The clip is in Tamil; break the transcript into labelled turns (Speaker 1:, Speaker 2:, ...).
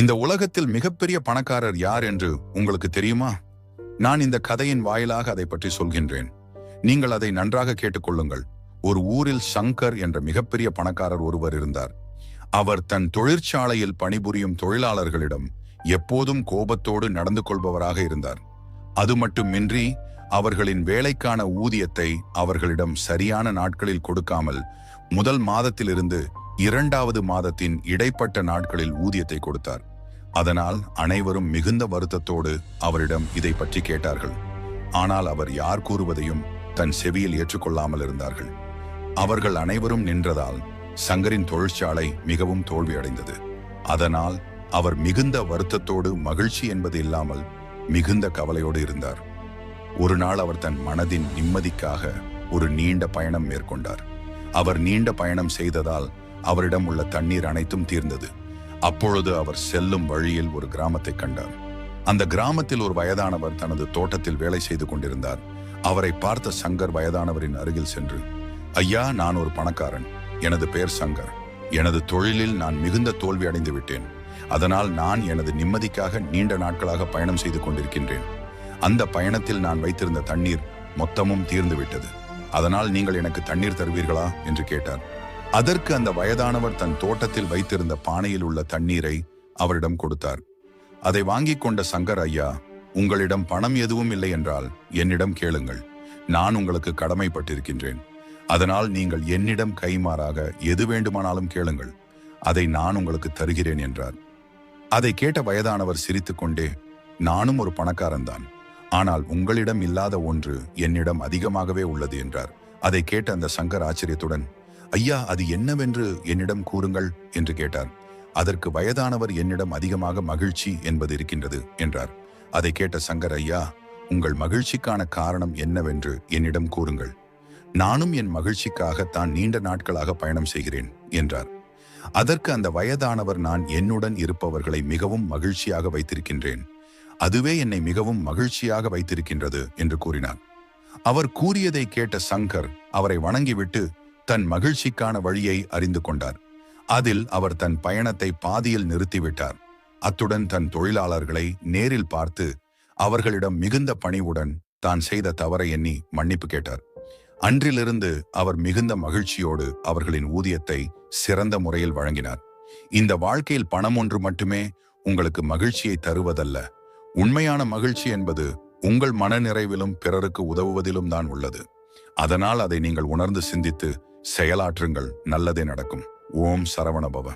Speaker 1: இந்த உலகத்தில் மிகப்பெரிய பணக்காரர் யார் என்று உங்களுக்கு தெரியுமா? நான் இந்த கதையின் வாயிலாக அதை பற்றி சொல்கின்றேன். நீங்கள் அதை நன்றாக கேட்டுக்கொள்ளுங்கள். ஒரு ஊரில் சங்கர் என்ற மிகப்பெரிய பணக்காரர் ஒருவர் இருந்தார். அவர் தன் தொழிற்சாலையில் பணிபுரியும் தொழிலாளர்களிடம் எப்போதும் கோபத்தோடு நடந்து கொள்பவராக இருந்தார். அது மட்டுமின்றி அவர்களின் வேலைக்கான ஊதியத்தை அவர்களிடம் சரியான நாட்களில் கொடுக்காமல் முதல் மாதத்திலிருந்து இரண்டாவது மாதத்தின் இடைப்பட்ட நாட்களில் ஊதியத்தை கொடுத்தார். அதனால் அனைவரும் மிகுந்த வருத்தத்தோடு அவரிடம் இதை பற்றி கேட்டார்கள். ஆனால் அவர் யார் கூறுவதையும் தன் செவியில் ஏற்றுக்கொள்ளாமல் இருந்தார்கள். அவர்கள் அனைவரும் நின்றதால் சங்கரின் தொழிற்சாலை மிகவும் தோல்வியடைந்தது. அதனால் அவர் மிகுந்த வருத்தத்தோடு மகிழ்ச்சி என்பது இல்லாமல் மிகுந்த கவலையோடு இருந்தார். ஒரு நாள் அவர் தன் மனதின் நிம்மதிக்காக ஒரு நீண்ட பயணம் மேற்கொண்டார். அவர் நீண்ட பயணம் செய்ததால் அவரிடம் உள்ள தண்ணீர் அனைத்தும் தீர்ந்தது. அப்பொழுது அவர் செல்லும் வழியில் ஒரு கிராமத்தை கண்டார். அந்த கிராமத்தில் ஒரு வயதானவர் தனது தோட்டத்தில் வேலை செய்து கொண்டிருந்தார். அவரை பார்த்த சங்கர் வயதானவரின் அருகில் சென்று ஐயா நான் ஒரு பணக்காரன். எனது பெயர் சங்கர். எனது தொழிலில் நான் மிகுந்த தோல்வி அடைந்து விட்டேன். அதனால் நான் எனது நிம்மதிக்காக நீண்ட நாட்களாக பயணம் செய்து கொண்டிருக்கின்றேன். அந்த பயணத்தில் நான் வைத்திருந்த தண்ணீர் மொத்தமும் தீர்ந்து விட்டது. அதனால் நீங்கள் எனக்கு தண்ணீர் தருவீர்களா? என்று கேட்டார். அதற்கு அந்த வயதானவர் தன் தோட்டத்தில் வைத்திருந்த பானையில் உள்ள தண்ணீரை அவரிடம் கொடுத்தார். அதை வாங்கிக் கொண்ட சங்கர் ஐயா உங்களிடம் பணம் எதுவும் இல்லை என்றால் என்னிடம் கேளுங்கள். நான் உங்களுக்கு கடமைப்பட்டிருக்கின்றேன். அதனால் நீங்கள் என்னிடம் கைமாறாக எது வேண்டுமானாலும் கேளுங்கள். அதை நான் உங்களுக்கு தருகிறேன் என்றார். அதை கேட்ட வயதானவர் சிரித்துக்கொண்டே நானும் ஒரு பணக்காரன்தான் ஆனால் உங்களிடம் இல்லாத ஒன்று என்னிடம் அதிகமாகவே உள்ளது என்றார். அதை கேட்ட அந்த சங்கர் ஆச்சரியத்துடன் ஐயா அது என்னவென்று என்னிடம் கூறுங்கள் என்று கேட்டார். அதற்கு வயதானவர் என்னிடம் அதிகமாக மகிழ்ச்சி என்பது இருக்கின்றது என்றார். அதை கேட்ட சங்கர் ஐயா உங்கள் மகிழ்ச்சிக்கான காரணம் என்னவென்று என்னிடம் கூறுங்கள். நானும் என் மகிழ்ச்சிக்காக தான் நீண்ட நாட்களாக பயணம் செய்கிறேன் என்றார். அதற்கு அந்த வயதானவர் நான் என்னுடன் இருப்பவர்களை மிகவும் மகிழ்ச்சியாக வைத்திருக்கின்றேன். அதுவே என்னை மிகவும் மகிழ்ச்சியாக வைத்திருக்கின்றது என்று கூறினார். அவர் கூறியதை கேட்ட சங்கர் அவரை வணங்கிவிட்டு தன் மகிழ்ச்சிக்கான வழியை அறிந்து கொண்டார். அதில் அவர் தன் பயணத்தை பாதியில் நிறுத்திவிட்டார். அத்துடன் தன் தொழிலாளர்களை நேரில் பார்த்து அவர்களிடம் மிகுந்த பணிவுடன் தான் செய்த தவறை எண்ணி மன்னிப்பு கேட்டார். அன்றிலிருந்து அவர் மிகுந்த மகிழ்ச்சியோடு அவர்களின் ஊதியத்தை சிறந்த முறையில் வழங்கினார். இந்த வாழ்க்கையில் பணம் ஒன்று மட்டுமே உங்களுக்கு மகிழ்ச்சியை தருவதல்ல. உண்மையான மகிழ்ச்சி என்பது உங்கள் மனநிறைவிலும் பிறருக்கு உதவுவதிலும் தான் உள்ளது. அதனால் அதை நீங்கள் உணர்ந்து சிந்தித்து செயலாற்றுங்கள் நல்லதே நடக்கும். ஓம் சரவணபவ.